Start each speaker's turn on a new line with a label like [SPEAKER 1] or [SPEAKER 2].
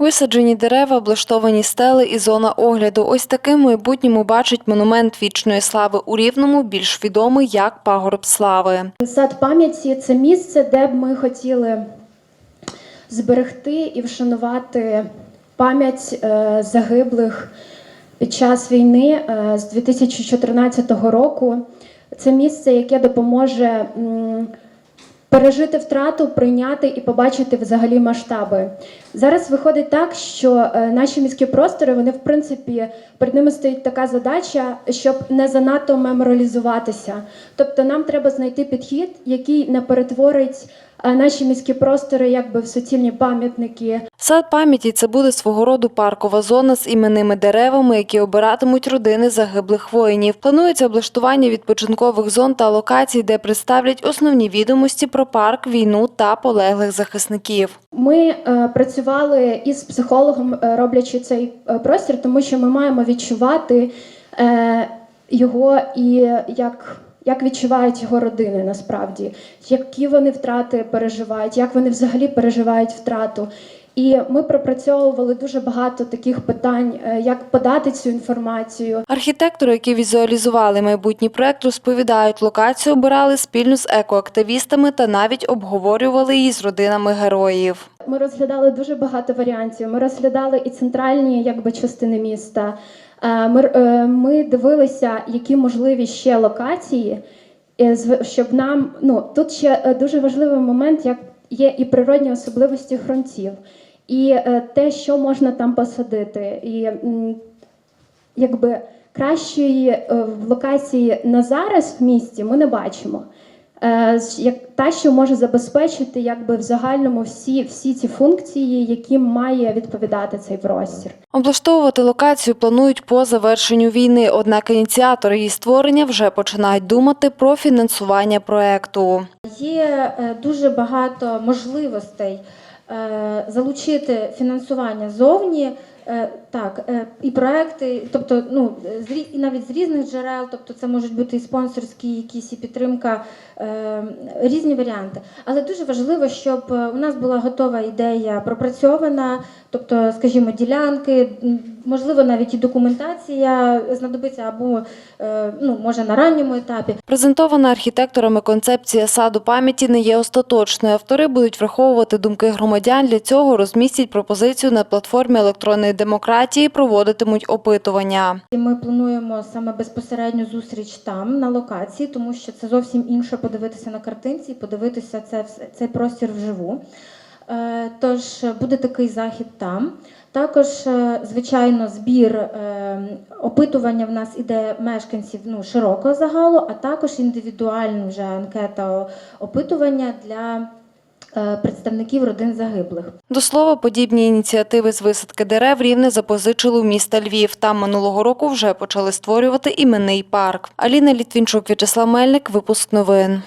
[SPEAKER 1] Висаджені дерева, облаштовані стели і зона огляду. Ось таким майбутньому бачить монумент вічної слави у Рівному, більш відомий як Пагорб слави.
[SPEAKER 2] Сад пам'яті це місце, де б ми хотіли зберегти і вшанувати пам'ять е, загиблих під час війни е, з 2014 року. Це місце, яке допоможе пережити втрату, прийняти і побачити взагалі масштаби. Зараз виходить так, що е, наші міські простори, вони в принципі перед ними стоїть така задача, щоб не занадто меморалізуватися. Тобто нам треба знайти підхід, який не перетворить е, наші міські простори якби в суцільні пам'ятники,
[SPEAKER 1] Сад пам'яті це буде свого роду паркова зона з іменними деревами, які обиратимуть родини загиблих воїнів. Планується облаштування відпочинкових зон та локацій, де представлять основні відомості про парк, війну та полеглих захисників.
[SPEAKER 2] Ми е, працювали із психологом, е, роблячи цей е, простір, тому що ми маємо відчувати його і як. Як відчувають його родини насправді, які вони втрати переживають, як вони взагалі переживають втрату. І ми пропрацьовували дуже багато таких питань, е, як подати цю інформацію,
[SPEAKER 1] Архітектори, які візуалізували майбутній проект, розповідають, локацію обирали спільно з екоактивістами та навіть обговорювали її з родинами героїв.
[SPEAKER 2] Ми розглядали дуже багато варіантів. Ми розглядали і центральні якби, частини міста. Е, Ми, е, ми дивилися, які можливі ще локації, щоб нам ну тут ще дуже важливий момент, як є і природні особливості ґрунтів, і е, те, що можна там посадити. І якби кращої е, локації на зараз в місті ми не бачимо. Е, як та, що може забезпечити якби в загальному всі, всі ці функції, яким має відповідати цей простір.
[SPEAKER 1] Облаштовувати локацію планують по завершенню війни, однак ініціатори її створення вже починають думати про фінансування проекту.
[SPEAKER 3] Є е, дуже багато можливостей е, залучити фінансування зовні. Е, Так, е, і проекти, тобто, ну і навіть з різних джерел, тобто це можуть бути і спонсорські, якісь і підтримка, е, різні варіанти. Але дуже важливо, щоб у нас була готова ідея пропрацьована, тобто, скажімо, ділянки, можливо, навіть і документація знадобиться або е, ну, може на ранньому етапі.
[SPEAKER 1] Презентована архітекторами концепція саду пам'яті не є остаточною. Автори будуть враховувати думки громадян. Для цього розмістять пропозицію на платформі електронної демократії, проводитимуть опитування.
[SPEAKER 3] Ми плануємо саме безпосередню зустріч там на локації, тому що це зовсім інше подивитися на картинці, подивитися це цей простір вживу. Е, Тож буде такий захід там. Також, е, звичайно, збір е, опитування в нас іде мешканців ну, широкого загалу, а також індивідуальна вже анкета опитування для е, представників родин загиблих.
[SPEAKER 1] До слова, подібні ініціативи з висадки дерев рівне запозичили у міста Львів. Там минулого року вже почали створювати іменний парк. Аліна Літвінчук, В'ячеслав Мельник, випуск новин.